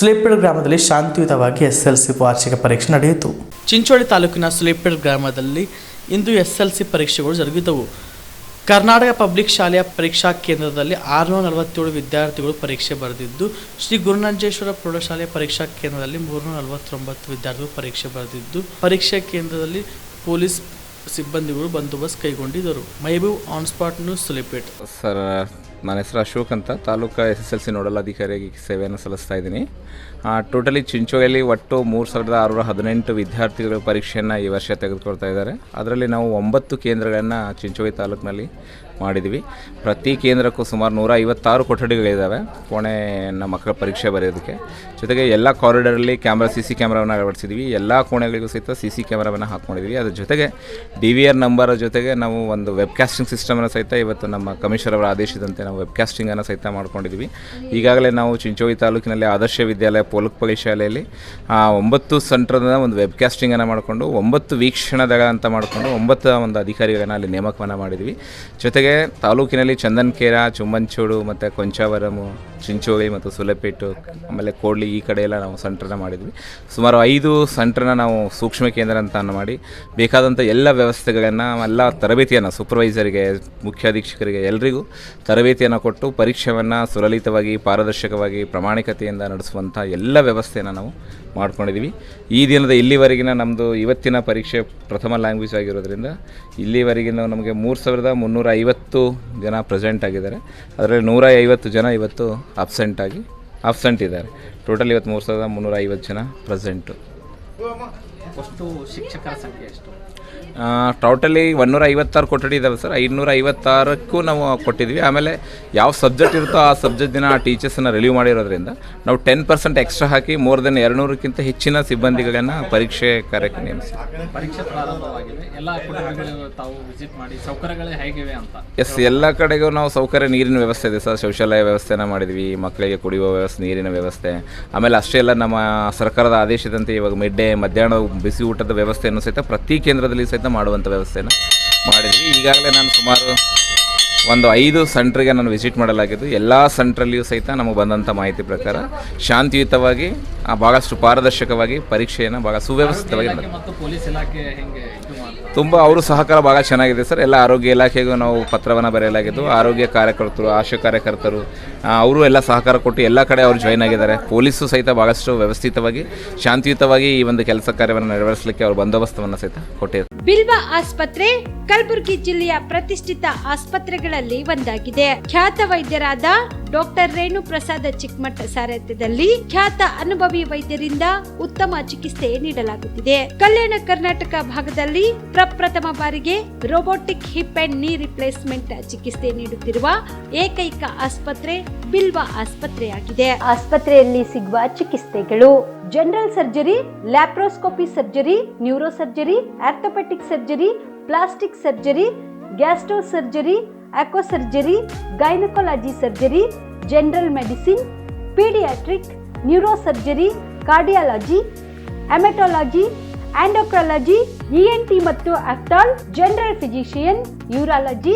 ಸ್ಲೇಪೆಡ್ ಗ್ರಾಮದಲ್ಲಿ ಶಾಂತಿಯುತವಾಗಿ S L C ವಾರ್ಷಿಕ ಪರೀಕ್ಷೆ ನಡೆಯಿತು. ಚಿಂಚೋಳಿ ತಾಲೂಕಿನ ಸುಲೇಪೇಡ್ ಗ್ರಾಮದಲ್ಲಿ ಇಂದು ಎಸ್ ಎಲ್ ಸಿ ಪರೀಕ್ಷೆಗಳು ಜರುಗಿದವು. ಕರ್ನಾಟಕ ಪಬ್ಲಿಕ್ ಶಾಲೆಯ ಪರೀಕ್ಷಾ ಕೇಂದ್ರದಲ್ಲಿ ಆರುನೂರ ನಲವತ್ತೇಳು ವಿದ್ಯಾರ್ಥಿಗಳು ಪರೀಕ್ಷೆ ಬರೆದಿದ್ದು ಶ್ರೀ ಗುರುನಂಜೇಶ್ವರ ಪ್ರೌಢಶಾಲೆಯ ಪರೀಕ್ಷಾ ಕೇಂದ್ರದಲ್ಲಿ ಮೂರುನೂರ ನಲವತ್ತೊಂಬತ್ತು ವಿದ್ಯಾರ್ಥಿಗಳು ಪರೀಕ್ಷೆ ಬರೆದಿದ್ದು ಪರೀಕ್ಷಾ ಕೇಂದ್ರದಲ್ಲಿ ಪೊಲೀಸ್ ಸಿಬ್ಬಂದಿಗಳು ಬಂದೋಬಸ್ತ್ ಕೈಗೊಂಡಿದ್ದರು. ಮೈಬೂ on spot news Sulipet. Sir ನನ್ನ ಹೆಸರು ಅಶೋಕ್ ಅಂತ. Taluk S S L C nodal ಅಧಿಕಾರಿಯಾಗಿ ಸೇವೆಯನ್ನು ಸಲ್ಲಿಸ್ತಾ ಇದ್ದೀನಿ. ಟೋಟಲಿ ಚಿಂಚೋಳಿಯಲ್ಲಿ ಒಟ್ಟು ಮೂರು ಸಾವಿರದ ಆರುನೂರ ಹದಿನೆಂಟು ವಿದ್ಯಾರ್ಥಿಗಳ ಪರೀಕ್ಷೆಯನ್ನು ಈ ವರ್ಷ ತೆಗೆದುಕೊಳ್ತಾ ಇದ್ದಾರೆ. ಅದರಲ್ಲಿ ನಾವು ಒಂಬತ್ತು ಕೇಂದ್ರಗಳನ್ನು ಚಿಂಚೋಳಿ ತಾಲೂಕಿನಲ್ಲಿ ಮಾಡಿದ್ವಿ. ಪ್ರತಿ ಕೇಂದ್ರಕ್ಕೂ ಸುಮಾರು ನೂರ ಐವತ್ತಾರು ಕೊಠಡಿಗಳಿದ್ದಾವೆ ಕೋಣೆ ನಮ್ಮ ಮಕ್ಕಳ ಪರೀಕ್ಷೆ ಬರೆಯೋದಕ್ಕೆ. ಜೊತೆಗೆ ಎಲ್ಲ ಕಾರಿಡಾರಲ್ಲಿ ಕ್ಯಾಮ್ರಾ ಸಿ ಸಿ ಕ್ಯಾಮ್ರಾವನ್ನು ಅಳವಡಿಸಿದ್ವಿ. ಎಲ್ಲ ಕೋಣೆಗಳಿಗೂ ಸಹಿತ ಸಿ ಸಿ ಕ್ಯಾಮ್ರಾವನ್ನು ಹಾಕ್ಕೊಂಡಿದ್ವಿ. ಅದರ ಜೊತೆಗೆ ಡಿ ವಿ ಆರ್ ನಂಬರ್ ಜೊತೆಗೆ ನಾವು ಒಂದು ವೆಬ್ಕಾಸ್ಟಿಂಗ್ ಸಿಸ್ಟಮನ್ನು ಸಹಿತ ಇವತ್ತು ನಮ್ಮ ಕಮಿಷನರ್ ಅವರ ಆದೇಶದಂತೆ ವೆಬ್ ಕ್ಯಾಸ್ಟಿಂಗನ್ನು ಸಹಿತ ಮಾಡ್ಕೊಂಡಿದ್ವಿ. ಈಗಾಗಲೇ ನಾವು ಚಿಂಚೋಳಿ ತಾಲೂಕಿನಲ್ಲಿ ಆದರ್ಶ ವಿದ್ಯಾಲಯ ಪೋಲಕ್ಪಳ್ಳಿ ಶಾಲೆಯಲ್ಲಿ ಒಂಬತ್ತು ಸೆಂಟ್ರದ ಒಂದು ವೆಬ್ ಕ್ಯಾಸ್ಟಿಂಗನ್ನು ಮಾಡಿಕೊಂಡು, ಒಂಬತ್ತು ವೀಕ್ಷಣದಳ ಅಂತ ಮಾಡಿಕೊಂಡು, ಒಂಬತ್ತು ಒಂದು ಅಧಿಕಾರಿಗಳನ್ನು ಅಲ್ಲಿ ನೇಮಕವನ್ನು ಮಾಡಿದ್ವಿ. ಜೊತೆಗೆ ತಾಲೂಕಿನಲ್ಲಿ ಚಂದನ್ಕೇರ ಚುಂಬಂಚೂಡು ಮತ್ತು ಕೊಂಚಾವರಮು ಚಿಂಚೋಳಿ ಮತ್ತು ಸುಲೆಪೇಟು, ಆಮೇಲೆ ಕೋಡ್ಲಿ ಈ ಕಡೆ ಎಲ್ಲ ನಾವು ಸೆಂಟ್ರನ್ನ ಮಾಡಿದ್ವಿ. ಸುಮಾರು ಐದು ಸೆಂಟ್ರನ್ನ ನಾವು ಸೂಕ್ಷ್ಮ ಕೇಂದ್ರ ಅಂತ ಮಾಡಿ ಬೇಕಾದಂಥ ಎಲ್ಲ ವ್ಯವಸ್ಥೆಗಳನ್ನು, ಎಲ್ಲ ತರಬೇತಿಯನ್ನು ಸೂಪರ್ವೈಸರಿಗೆ ಎಲ್ಲರಿಗೂ ಎಲ್ರಿಗೂ ತರಬೇತಿಯನ್ನು ಕೊಟ್ಟು ಪರೀಕ್ಷೆಯನ್ನು ಸುಲಲಿತವಾಗಿ, ಪಾರದರ್ಶಕವಾಗಿ, ಪ್ರಾಮಾಣಿಕತೆಯಿಂದ ನಡೆಸುವಂಥ ಎಲ್ಲ ವ್ಯವಸ್ಥೆಯನ್ನು ನಾವು ಮಾಡ್ಕೊಂಡಿದ್ದೀವಿ ಈ ದಿನದ ಇಲ್ಲಿವರೆಗಿನ ನಮ್ಮದು ಇವತ್ತಿನ ಪರೀಕ್ಷೆ ಪ್ರಥಮ ಲ್ಯಾಂಗ್ವೇಜ್ ಆಗಿರೋದ್ರಿಂದ ಇಲ್ಲಿವರೆಗಿನ ನಮಗೆ ಮೂರು ಸಾವಿರದ ಮುನ್ನೂರ ಐವತ್ತು ಜನ ಪ್ರೆಸೆಂಟ್ ಆಗಿದ್ದಾರೆ. ಅದರಲ್ಲಿ ನೂರ ಐವತ್ತು ಜನ ಇವತ್ತು ಅಬ್ಸೆಂಟ್ ಆಗಿ ಅಬ್ಸೆಂಟ್ ಇದ್ದಾರೆ. ಟೋಟಲ್ ಇವತ್ತು ಮೂರು ಸಾವಿರದ ಮುನ್ನೂರ ಐವತ್ತು ಜನ ಪ್ರೆಸೆಂಟು ಅಷ್ಟು ಶಿಕ್ಷಕರ ಸಂಖ್ಯೆ ಎಷ್ಟು? ಟೋಟಲಿ ಒನ್ನೂರ ಐವತ್ತಾರು ಕೊಠಡಿ ಇದ್ದಾವೆ ಸರ್. ಐನೂರ ಐವತ್ತಾರಕ್ಕೂ ನಾವು ಕೊಟ್ಟಿದ್ವಿ ಆಮೇಲೆ ಯಾವ ಸಬ್ಜೆಕ್ಟ್ ಇರುತ್ತೋ ಆ ಸಬ್ಜೆಕ್ಟ್ ದಿನ ಆ ಟೀಚರ್ಸನ್ನು ರಿಲೀವ್ ಮಾಡಿರೋದ್ರಿಂದ ನಾವು ಟೆನ್ ಪರ್ಸೆಂಟ್ ಎಕ್ಸ್ಟ್ರಾ ಹಾಕಿ ಮೋರ್ ದೆನ್ ಎರಡುನೂರಕ್ಕಿಂತ ಹೆಚ್ಚಿನ ಸಿಬ್ಬಂದಿಗಳನ್ನು ಪರೀಕ್ಷೆ ಕಾರ್ಯಕ್ಕೆ ನೇಮಿಸಿದ್ವಿ ಪರೀಕ್ಷೆ ಪ್ರಾರಂಭವಾಗಿದೆ. ಎಲ್ಲ ಕೊಠಡಿಗಳು ತಾವು ವಿಸಿಟ್ ಮಾಡಿ ಸೌಕರ್ಯಗಳೇ ಹೇಗಿವೆ ಅಂತ? ಎಸ್ ಎಲ್ಲ ಕಡೆಗೂ ನಾವು ಸೌಕರ್ಯ ನೀರಿನ ವ್ಯವಸ್ಥೆ ಇದೆ ಸರ್. ಶೌಚಾಲಯ ವ್ಯವಸ್ಥೆನ ಮಾಡಿದ್ವಿ. ಮಕ್ಕಳಿಗೆ ಕುಡಿಯುವ ವ್ಯವಸ್ಥೆ ನೀರಿನ ವ್ಯವಸ್ಥೆ. ಆಮೇಲೆ ಅಷ್ಟೇ ಎಲ್ಲ ನಮ್ಮ ಸರ್ಕಾರದ ಆದೇಶದಂತೆ ಇವಾಗ ಮಿಡ್ ಡೇ ಮಧ್ಯಾಹ್ನ ಬಿಸಿ ಊಟದ ವ್ಯವಸ್ಥೆಯನ್ನು ಸಹಿತ ಪ್ರತಿ ಕೇಂದ್ರದಲ್ಲಿ ಸಹಿತ ಮಾಡುವಂಥ ವ್ಯವಸ್ಥೆಯನ್ನು ಮಾಡಿದ್ವಿ ಈಗಾಗಲೇ ನಾನು ಸುಮಾರು ಒಂದು ಐದು ಸೆಂಟ್ರಿಗೆ ನಾನು ವಿಸಿಟ್ ಮಾಡಲಾಗಿದ್ದು ಎಲ್ಲ ಸೆಂಟ್ರಲ್ಲಿಯೂ ಸಹಿತ ನಮಗೆ ಬಂದಂಥ ಮಾಹಿತಿ ಪ್ರಕಾರ ಶಾಂತಿಯುತವಾಗಿ ಆ, ಭಾಳಷ್ಟು ಪಾರದರ್ಶಕವಾಗಿ ಪರೀಕ್ಷೆಯನ್ನು ಭಾಳ ಸುವ್ಯವಸ್ಥಿತವಾಗಿ ತುಂಬ ಅವರು ಸಹಕಾರ ಭಾಳ ಚೆನ್ನಾಗಿದೆ ಸರ್. ಎಲ್ಲ ಆರೋಗ್ಯ ಇಲಾಖೆಗೂ ನಾವು ಪತ್ರವನ್ನು ಬರೆಯಲಾಗಿದ್ದು ಆರೋಗ್ಯ ಕಾರ್ಯಕರ್ತರು ಆಶಾ ಕಾರ್ಯಕರ್ತರು ಅವರು ಎಲ್ಲ ಸಹಕಾರ ಕೊಟ್ಟು ಎಲ್ಲ ಕಡೆ ಅವರು ಜಾಯ್ನ್ ಆಗಿದ್ದಾರೆ. ಪೊಲೀಸು ಸಹಿತ ಭಾಳಷ್ಟು ವ್ಯವಸ್ಥಿತವಾಗಿ ಶಾಂತಿಯುತವಾಗಿ ಈ ಒಂದು ಕೆಲಸ ಕಾರ್ಯವನ್ನು ನೆರವೇರಿಸಲಿಕ್ಕೆ ಅವರು ಬಂದೋಬಸ್ತವನ್ನು ಸಹಿತ ಕೊಟ್ಟಿದ್ದಾರೆ. ಬಿಲ್ವ ಆಸ್ಪತ್ರೆ ಕಲಬುರಗಿ ಜಿಲ್ಲೆಯ ಪ್ರತಿಷ್ಠಿತ ಆಸ್ಪತ್ರೆಗಳಲ್ಲಿ ಒಂದಾಗಿದೆ. ಖ್ಯಾತ ವೈದ್ಯರಾದ ಡಾಕ್ಟರ್ ರೇಣು ಪ್ರಸಾದ ಚಿಕ್ಕಮಠ ಸಾರಥ್ಯದಲ್ಲಿ ಖ್ಯಾತ ಅನುಭವಿ ವೈದ್ಯರಿಂದ ಉತ್ತಮ ಚಿಕಿತ್ಸೆ ನೀಡಲಾಗುತ್ತಿದೆ. ಕಲ್ಯಾಣ ಕರ್ನಾಟಕ ಭಾಗದಲ್ಲಿ ಪ್ರಪ್ರಥಮ ಬಾರಿಗೆ robotic hip and knee replacement ಚಿಕಿತ್ಸೆ ನೀಡುತ್ತಿರುವ ಏಕೈಕ ಆಸ್ಪತ್ರೆ ಬಿಲ್ವ ಆಸ್ಪತ್ರೆಯಾಗಿದೆ. ಆಸ್ಪತ್ರೆಯಲ್ಲಿ ಸಿಗುವ ಚಿಕಿತ್ಸೆಗಳು general surgery, laparoscopy surgery neuro surgery orthopaedic surgery, plastic surgery, gastro surgery ಅಕೋ surgery gynaecology surgery general medicine paediatric neuro surgery cardiology haematology endocrinology ENT ಮತ್ತು ಅಕ್ಟಾಲ್ ಜನರಲ್ ಫಿಸಿಷಿಯನ್ ಯೂರಾಲಜಿ